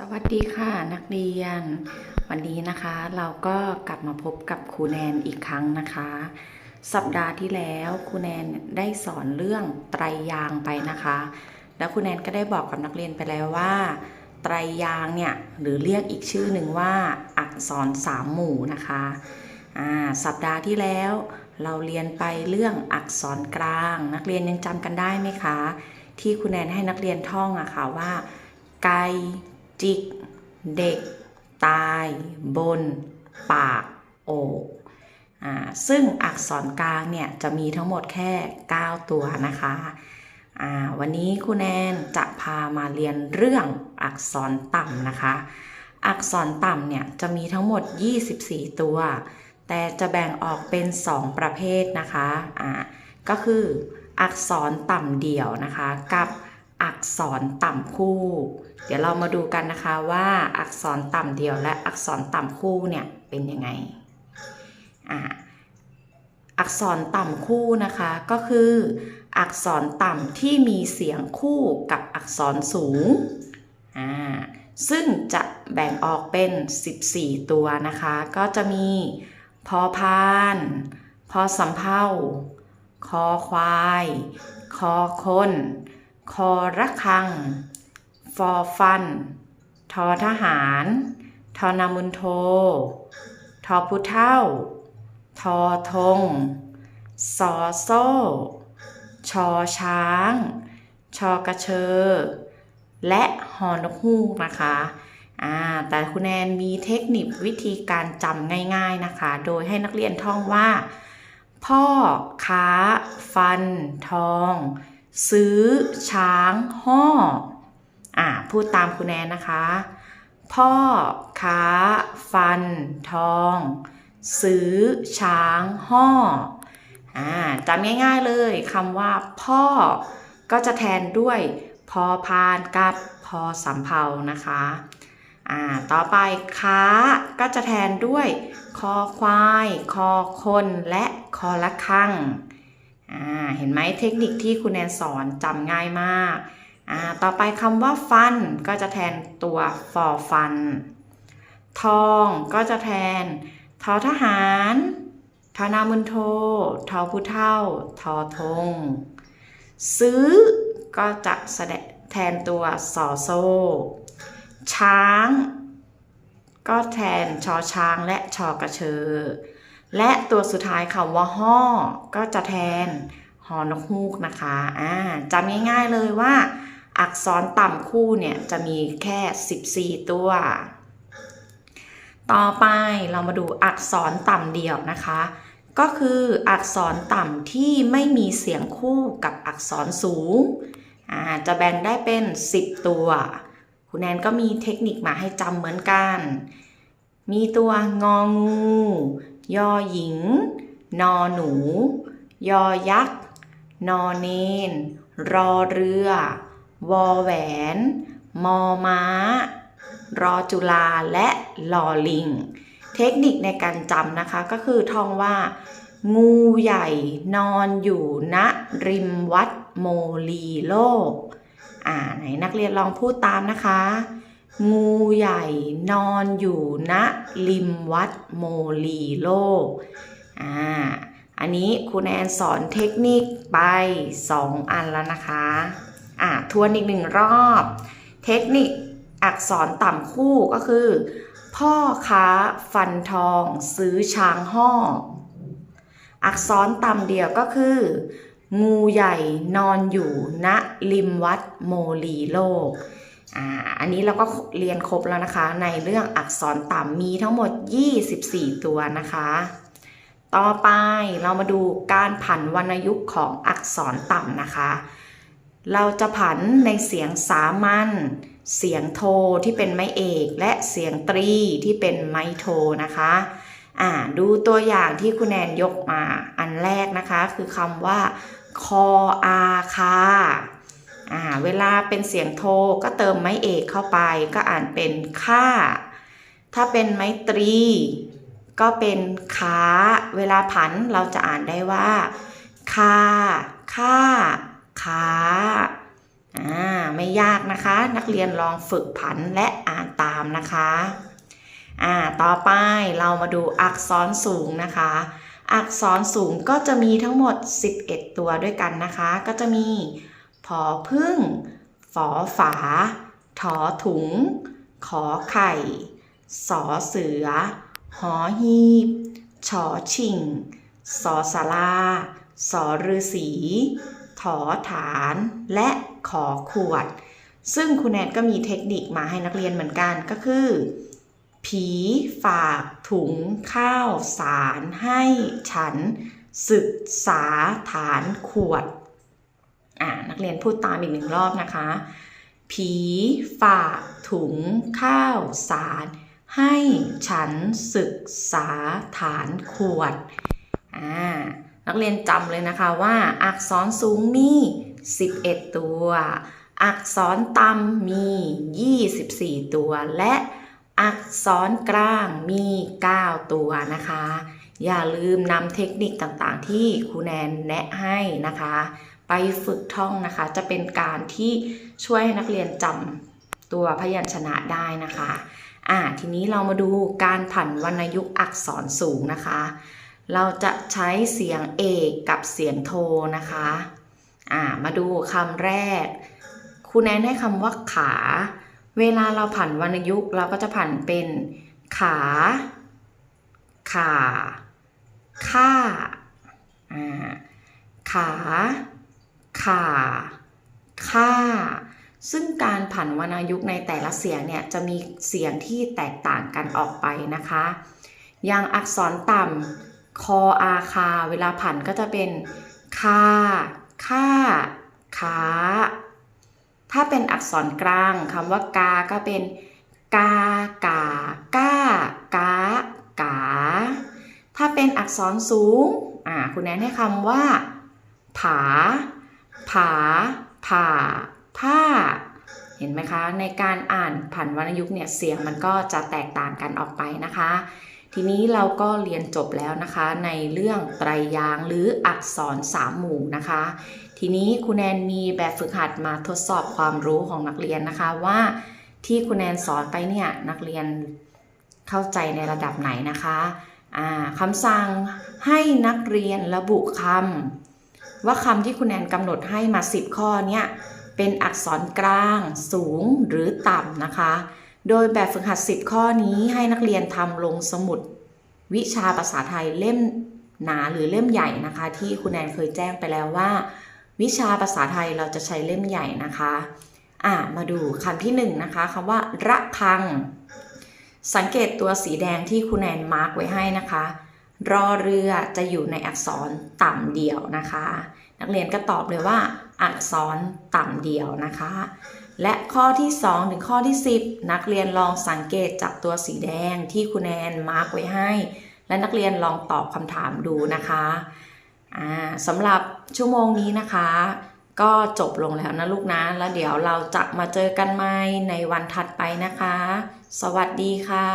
สวัสดีค่ะนักเรียน วันนี้นะคะเราก็กลับมาพบกับครูแนนอีกครั้งนะคะ สัปดาห์ที่แล้วครูแนนได้สอนเรื่องไตรยางไปนะคะ แล้วครูแนนก็ได้บอกกับนักเรียนไปแล้วว่า ไตรยางเนี่ยหรือเรียกอีกชื่อหนึ่งว่า อักษรสามหมู่นะคะสัปดาห์ที่แล้วเราเรียนไปเรื่องอักษรกลาง นักเรียนยังจำกันได้ไหมคะ ที่ครูแนนให้นักเรียนท่องอะค่ะว่า ไก จิก เด็ก ตาย บน ปาก โอกอ่าซึ่งอักษรกลางเนี่ยจะมีทั้งหมดแค่ 9 ตัวนะคะอ่าวันนี้ครูแนนจะพามาเรียนเรื่องอักษรต่ำนะคะ อักษรต่ำเนี่ยจะมีทั้งหมด 24 ตัว แต่จะแบ่งออกเป็น 2 ประเภทนะคะอ่าก็คืออักษรต่ำเดี่ยวนะคะ กับ อักษรต่ำคู่ เดี๋ยวเรามาดูกันนะคะว่าอักษรต่ำเดียวและอักษรต่ำคู่เนี่ยเป็นยังไงอ่าอักษรต่ำคู่นะคะก็คือ อักษรต่ำที่มีเสียงคู่กับอักษรสูงอ่าซึ่งจะแบ่งออกเป็น 14 ตัวนะคะ ก็จะมีพอพาน พอสำเภาคอควาย คอคน คอระคัง ฟอฟัน ทอทหาร ทอนามุนโท ทอผู้เท่า ทอทง สอโซ่ ชอช้าง ชอกระเชอ และฮอนกฮูกนะคะแต่คุณแนนมีเทคนิควิธีการจำง่าย ๆนะคะ โดยให้นักเรียนท่องว่า พ่อค้า ฟัน ทอง ซื้อช้างห่ออ่าพูดตามคุณแนนนะคะ พ่อค้าฟันทอง ซื้อช้างห่ออ่าจำง่ายๆเลยคำว่า พ่อ ก็จะแทนด้วยพอพานกับพอสำเภานะคะอ่าต่อไปค้าก็จะแทนด้วย คอควาย คอคนและคอละคัง อ่าเห็นไหมเทคนิคที่คุณแนนสอนจำง่ายมากอ่าต่อไปคำว่าฟันก็จะแทนตัวฟอฟัน ทองก็จะแทนทอทหารทอนามุนโททอผู้เท่า ทอทง ซื้อก็จะแสดงแทนตัวสอโซ่ช้าง ก็แทนชอช้างและชอกระเชอ และตัวสุดท้ายคำว่าห่อก็จะแทนหอนกฮูกนะคะอ่าจำง่ายๆเลยว่า อักษรต่ำคู่เนี่ยจะมีแค่ 14 ตัว ต่อไปเรามาดูอักษรต่ำเดี่ยวนะคะ ก็คืออักษรต่ำที่ไม่มีเสียงคู่กับอักษรสูงอ่าจะแบ่งได้เป็น 10 ตัวคุณแนนก็มีเทคนิคมาให้จำเหมือนกัน มีตัวงองู ยอหญิง นอหนู ยอยักษ์ นอเนน รอเรือ วอแหวน มอม้า รอจุฬาและลอลิง เทคนิคในการจำนะคะก็คือท่องว่า งูใหญ่นอนอยู่ณริมวัดโมลีโลก อ่าไหนนักเรียนลองพูดตามนะคะ งูใหญ่นอนอยู่ณริมวัดโมลีโลก อ่า อันนี้ครูแนนสอนเทคนิคไป 2 อันแล้วนะคะ อ่าทวนอีกหนึ่งรอบ เทคนิคอักษรต่ำคู่ก็คือ พ่อค้าฟันทองซื้อช้างห่ออักษรต่ำเดียวก็คือ งูใหญ่นอนอยู่ณริมวัดโมลีโลก อันนี้เราก็เรียนครบแล้วนะคะ ในเรื่องอักษรต่ำมีทั้งหมด 24 ตัวนะคะ ต่อไปเรามาดูการผันวรรณยุกต์ของอักษรต่ำนะคะ เราจะผันในเสียงสามัญเสียงโทที่เป็นไม้เอก และเสียงตรีที่เป็นไม้โทนะคะอ่าดูตัวอย่างที่คุณแนนยกมาอันแรกนะคะ คือคำว่า คออาคา อ่าเวลาเป็นเสียงโทก็เติมไม้เอกเข้าไปก็อ่านเป็นค่า ถ้าเป็นไม้ตรี ก็เป็นค้า เวลาผันเราจะอ่านได้ว่าคาค่าขาอ่าไม่ยากนะคะ นักเรียนลองฝึกผันและอ่านตามนะคะอ่าต่อไปเรามาดูอักษรสูงนะคะ อักษรสูงก็จะมีทั้งหมด 11 ตัวด้วยกันนะคะ ก็จะมี ผอพึ่ง ฝอฝา ถอถุง ขอไข่ สอเสือ หอหีบชอชิง สอสาราสอฤษีถอฐาน และขอขวด ซึ่งคุณแนนก็มีเทคนิคมาให้นักเรียนเหมือนกันก็คือ ผีฝากถุงข้าวสารให้ฉันศึกษาฐานขวด อ่านักเรียนพูดตามอีกหนึ่งรอบนะคะ ผีฝากถุงข้าวสารให้ฉันศึกษาฐานขวดอ่านักเรียนจำเลยนะคะว่า อักษรสูงมี 11 ตัว อักษรต่ำมี 24 ตัว และอักษรกลางมี 9 ตัวนะคะ อย่าลืมนำเทคนิคต่างๆ ที่ครูแนนแนะให้นะคะ ไปฝึกท่องนะคะ จะเป็นการที่ช่วยให้นักเรียนจำตัวพยัญชนะได้นะคะอ่าทีนี้เรามาดูการผันวรรณยุกต์อักษรสูงนะคะ เราจะใช้เสียงเอกกับเสียงโทนะคะอ่ามาดูคำแรกครูแนนให้คำว่าขา เวลาเราผันวรรณยุกต์เราก็จะผันเป็นขา ขาค่าอ่าขา ข่า ค่า ซึ่งการผันวรรณยุกต์ในแต่ละเสียงเนี่ยจะมีเสียงที่แตกต่างกันออกไปนะคะ อย่างอักษรต่ำคออาคา เวลาผันก็จะเป็นคาค่าขาถ้าเป็นอักษรกลางคำว่ากา ก็เป็นกากาก้ากากา ถ้าเป็นอักษรสูง อ่า คุณแนนให้คำว่า ผา ผา ผ่า ผ้า เห็นไหมคะ ในการอ่านผันวรรณยุกต์เนี่ยเสียงมันก็จะแตกต่างกันออกไปนะคะ ทีนี้เราก็เรียนจบแล้วนะคะ ในเรื่องไตรยางหรืออักษรสามหมู่นะคะ ทีนี้คุณแนนมีแบบฝึกหัดมาทดสอบความรู้ของนักเรียนนะคะว่าที่คุณแนนสอนไปเนี่ยนักเรียนเข้าใจในระดับไหนนะคะคำสั่งให้นักเรียนระบุคำ ว่าคำที่คุณแนนกำหนดให้มา 10 ข้อเนี่ยเป็นอักษรกลางสูงหรือต่ำนะคะ โดยแบบฝึกหัด 10 ข้อนี้ให้นักเรียนทำลงสมุด วิชาภาษาไทยเล่มหนาหรือเล่มใหญ่นะคะ ที่คุณแนนเคยแจ้งไปแล้วว่า วิชาภาษาไทยเราจะใช้เล่มใหญ่นะคะอ่ามาดูคำที่หนึ่งนะคะคำว่าระฆัง สังเกตตัวสีแดงที่คุณแนนมาร์กไว้ให้นะคะ รอเรือจะอยู่ในอักษรต่ำเดี่ยวนะคะ นักเรียนก็ตอบเลยว่า อักษรต่ำเดี่ยวนะคะ และข้อที่ 2 ถึงข้อที่ 10 นักเรียนลองสังเกตจากตัวสีแดงที่คุณแนนมาร์กไว้ให้ และนักเรียนลองตอบคำถามดูนะคะสำหรับชั่วโมงนี้นะคะ ก็จบลงแล้วนะลูกนะ แล้วเดี๋ยวเราจะมาเจอกันใหม่ในวันถัดไปนะคะ สวัสดีค่ะ